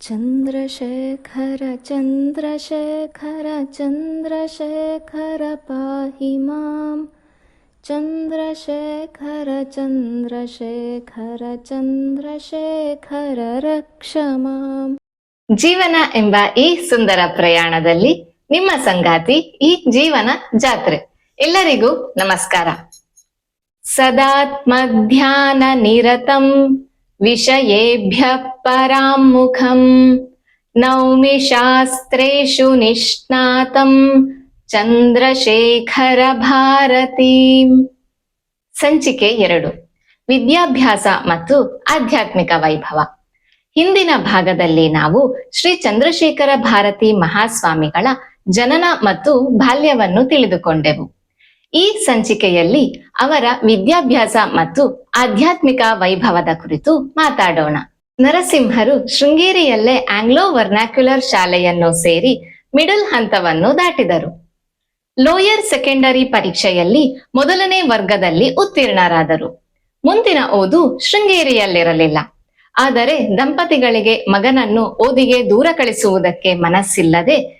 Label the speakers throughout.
Speaker 1: चन्द्रशेखर चन्द्रशेखर चन्द्रशेखर पाहि माम् चन्द्रशेखर चन्द्रशेखर चन्द्रशेखर रक्ष माम्
Speaker 2: ಜೀವನ ಎಂಬ ಈ ಸುಂದರ ಪ್ರಯಾಣದಲ್ಲಿ ನಿಮ್ಮ ಸಂಗಾತಿ ಈ ಜೀವನ ಜಾತ್ರೆ ಎಲ್ಲರಿಗೂ ನಮಸ್ಕಾರ ಸದಾತ್ಮಧ್ಯಾನ ನಿರತಂ ವಿಷಯೇಭ್ಯ ಪರಾಮುಖಂ ನೌಮಿ ಶಾಸ್ತ್ರೇಷು ನಿಷ್ಣಾತಂ ಚಂದ್ರಶೇಖರ ಭಾರತಿ ಸಂಚಿಕೆ ಎರಡು, ವಿದ್ಯಾಭ್ಯಾಸ ಮತ್ತು ಆಧ್ಯಾತ್ಮಿಕ ವೈಭವ. ಹಿಂದಿನ ಭಾಗದಲ್ಲಿ ನಾವು ಶ್ರೀ ಚಂದ್ರಶೇಖರ ಭಾರತಿ ಮಹಾಸ್ವಾಮಿಗಳ ಜನನ ಮತ್ತು ಬಾಲ್ಯವನ್ನು ತಿಳಿದುಕೊಂಡೆವು. ಈ ಸಂಚಿಕೆಯಲ್ಲಿ ಅವರ ವಿದ್ಯಾಭ್ಯಾಸ ಮತ್ತು ಆಧ್ಯಾತ್ಮಿಕ ವೈಭವದ ಕುರಿತು ಮಾತಾಡೋಣ. ನರಸಿಂಹರು ಶೃಂಗೇರಿಯಲ್ಲೇ ಆಂಗ್ಲೋ ವರ್ನಾಕ್ಯುಲರ್ ಶಾಲೆಯನ್ನು ಸೇರಿ ಮಿಡಲ್ ಹಂತವನ್ನು ದಾಟಿದರು. ಲೋಯರ್ ಸೆಕೆಂಡರಿ ಪರೀಕ್ಷೆಯಲ್ಲಿ ಮೊದಲನೇ ವರ್ಗದಲ್ಲಿ ಉತ್ತೀರ್ಣರಾದರು. ಮುಂದಿನ ಓದು ಶೃಂಗೇರಿಯಲ್ಲಿರಲಿಲ್ಲ. ಆದರೆ ದಂಪತಿಗಳಿಗೆ ಮಗನನ್ನು ಓದಿಗೆ ದೂರ ಕಳಿಸುವುದಕ್ಕೆ ಮನಸ್ಸಿಲ್ಲದೆ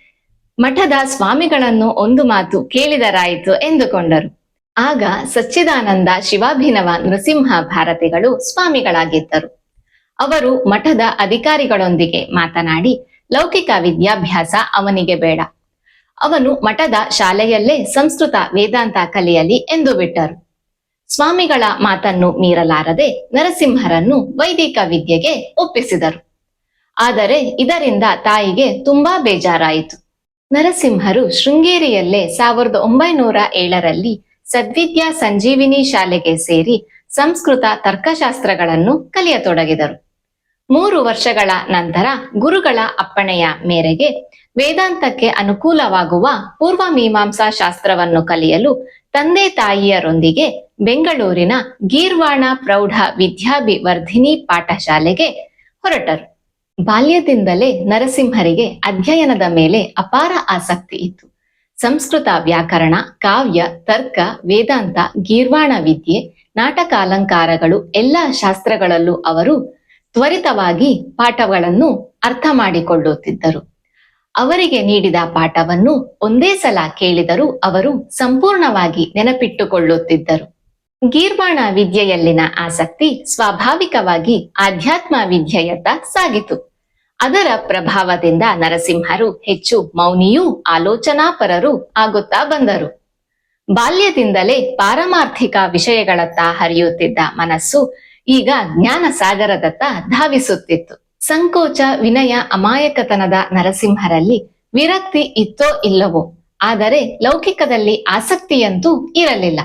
Speaker 2: ಮಠದ ಸ್ವಾಮಿಗಳನ್ನು ಒಂದು ಮಾತು ಕೇಳಿದರಾಯಿತು ಎಂದುಕೊಂಡರು. ಆಗ ಸಚ್ಚಿದಾನಂದ, ಶಿವಾಭಿನವ, ನೃಸಿಂಹ ಭಾರತಿಗಳು ಸ್ವಾಮಿಗಳಾಗಿದ್ದರು. ಅವರು ಮಠದ ಅಧಿಕಾರಿಗಳೊಂದಿಗೆ ಮಾತನಾಡಿ, ಲೌಕಿಕ ವಿದ್ಯಾಭ್ಯಾಸ ಅವನಿಗೆ ಬೇಡ. ಅವನು ಮಠದ ಶಾಲೆಯಲ್ಲೇ ಸಂಸ್ಕೃತ ವೇದಾಂತ ಕಲಿಯಲಿ ಎಂದು ಬಿಟ್ಟರು. ಸ್ವಾಮಿಗಳ ಮಾತನ್ನು ಮೀರಲಾರದೆ ನರಸಿಂಹರನ್ನು ವೈದಿಕ ವಿದ್ಯೆಗೆ ಒಪ್ಪಿಸಿದರು. ಆದರೆ ಇದರಿಂದ ತಾಯಿಗೆ ತುಂಬಾ ಬೇಜಾರಾಯಿತು. ನರಸಿಂಹರು ಶೃಂಗೇರಿಯಲ್ಲೇ ಸಾವಿರದ ಒಂಬೈನೂರ ಏಳರಲ್ಲಿ ಸದ್ವಿದ್ಯಾ ಸಂಜೀವಿನಿ ಶಾಲೆಗೆ ಸೇರಿ ಸಂಸ್ಕೃತ ತರ್ಕಶಾಸ್ತ್ರಗಳನ್ನು ಕಲಿಯತೊಡಗಿದರು. ಮೂರು ವರ್ಷಗಳ ನಂತರ ಗುರುಗಳ ಅಪ್ಪಣೆಯ ಮೇರೆಗೆ ವೇದಾಂತಕ್ಕೆ ಅನುಕೂಲವಾಗುವ ಪೂರ್ವ ಮೀಮಾಂಸಾ ಶಾಸ್ತ್ರವನ್ನು ಕಲಿಯಲು ತಂದೆ ತಾಯಿಯರೊಂದಿಗೆ ಬೆಂಗಳೂರಿನ ಗೀರ್ವಾಣ ಪ್ರೌಢ ವಿದ್ಯಾಭಿವರ್ಧಿನಿ ಪಾಠಶಾಲೆಗೆ ಹೊರಟರು. ಬಾಲ್ಯದಿಂದಲೇ ನರಸಿಂಹರಿಗೆ ಅಧ್ಯಯನದ ಮೇಲೆ ಅಪಾರ ಆಸಕ್ತಿ ಇತ್ತು. ಸಂಸ್ಕೃತ ವ್ಯಾಕರಣ, ಕಾವ್ಯ, ತರ್ಕ, ವೇದಾಂತ, ಗೀರ್ವಾಣ ವಿದ್ಯೆ ನಾಟಕಾಲಂಕಾರಗಳು ಎಲ್ಲ ಶಾಸ್ತ್ರಗಳಲ್ಲೂ ಅವರು ತ್ವರಿತವಾಗಿ ಪಾಠಗಳನ್ನು ಅರ್ಥ ಮಾಡಿಕೊಳ್ಳುತ್ತಿದ್ದರು. ಅವರಿಗೆ ನೀಡಿದ ಪಾಠವನ್ನು ಒಂದೇ ಸಲ ಕೇಳಿದರೂ ಅವರು ಸಂಪೂರ್ಣವಾಗಿ ನೆನಪಿಟ್ಟುಕೊಳ್ಳುತ್ತಿದ್ದರು. ಗೀರ್ವಾಣ ವಿದ್ಯೆಯಲ್ಲಿನ ಆಸಕ್ತಿ ಸ್ವಾಭಾವಿಕವಾಗಿ ಆಧ್ಯಾತ್ಮ ವಿದ್ಯೆಯತ್ತ ಸಾಗಿತು. ಅದರ ಪ್ರಭಾವದಿಂದ ನರಸಿಂಹರು ಹೆಚ್ಚು ಮೌನಿಯೂ ಆಲೋಚನಾಪರರು ಆಗುತ್ತಾ ಬಂದರು. ಬಾಲ್ಯದಿಂದಲೇ ಪಾರಮಾರ್ಥಿಕ ವಿಷಯಗಳತ್ತ ಹರಿಯುತ್ತಿದ್ದ ಮನಸ್ಸು ಈಗ ಜ್ಞಾನ ಸಾಗರದತ್ತ ಧಾವಿಸುತ್ತಿತ್ತು. ಸಂಕೋಚ, ವಿನಯ, ಅಮಾಯಕತನದ ನರಸಿಂಹರಲ್ಲಿ ವಿರಕ್ತಿ ಇತ್ತೋ ಇಲ್ಲವೋ, ಆದರೆ ಲೌಕಿಕದಲ್ಲಿ ಆಸಕ್ತಿಯಂತೂ ಇರಲಿಲ್ಲ.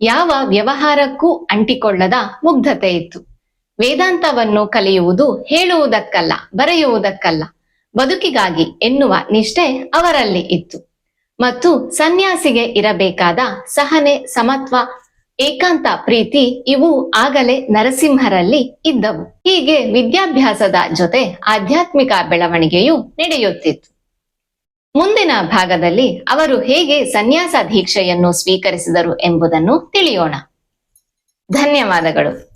Speaker 2: ಯಾವ ವ್ಯವಹಾರಕ್ಕೂ ಅಂಟಿಕೊಳ್ಳದ ಮುಗ್ಧತೆ ಇತ್ತು. ವೇದಾಂತವನ್ನು ಕಲಿಯುವುದು ಹೇಳುವುದಕ್ಕಲ್ಲ, ಬರೆಯುವುದಕ್ಕಲ್ಲ. ಬದುಕಿಗಾಗಿ ಎನ್ನುವ ನಿಷ್ಠೆ ಅವರಲ್ಲಿ ಇತ್ತು. ಮತ್ತು ಸನ್ಯಾಸಿಗೆ ಇರಬೇಕಾದ ಸಹನೆ, ಸಮತ್ವ, ಏಕಾಂತ ಪ್ರೀತಿ ಇವು ಆಗಲೇ ನರಸಿಂಹರಲ್ಲಿ ಇದ್ದವು. ಹೀಗೆ ವಿದ್ಯಾಭ್ಯಾಸದ ಜೊತೆ ಆಧ್ಯಾತ್ಮಿಕ ಬೆಳವಣಿಗೆಯು ನಡೆಯುತ್ತಿತ್ತು. ಮುಂದಿನ ಭಾಗದಲ್ಲಿ ಅವರು ಹೇಗೆ ಸನ್ಯಾಸ ದೀಕ್ಷೆಯನ್ನು ಸ್ವೀಕರಿಸಿದರು ಎಂಬುದನ್ನು ತಿಳಿಯೋಣ. ಧನ್ಯವಾದಗಳು.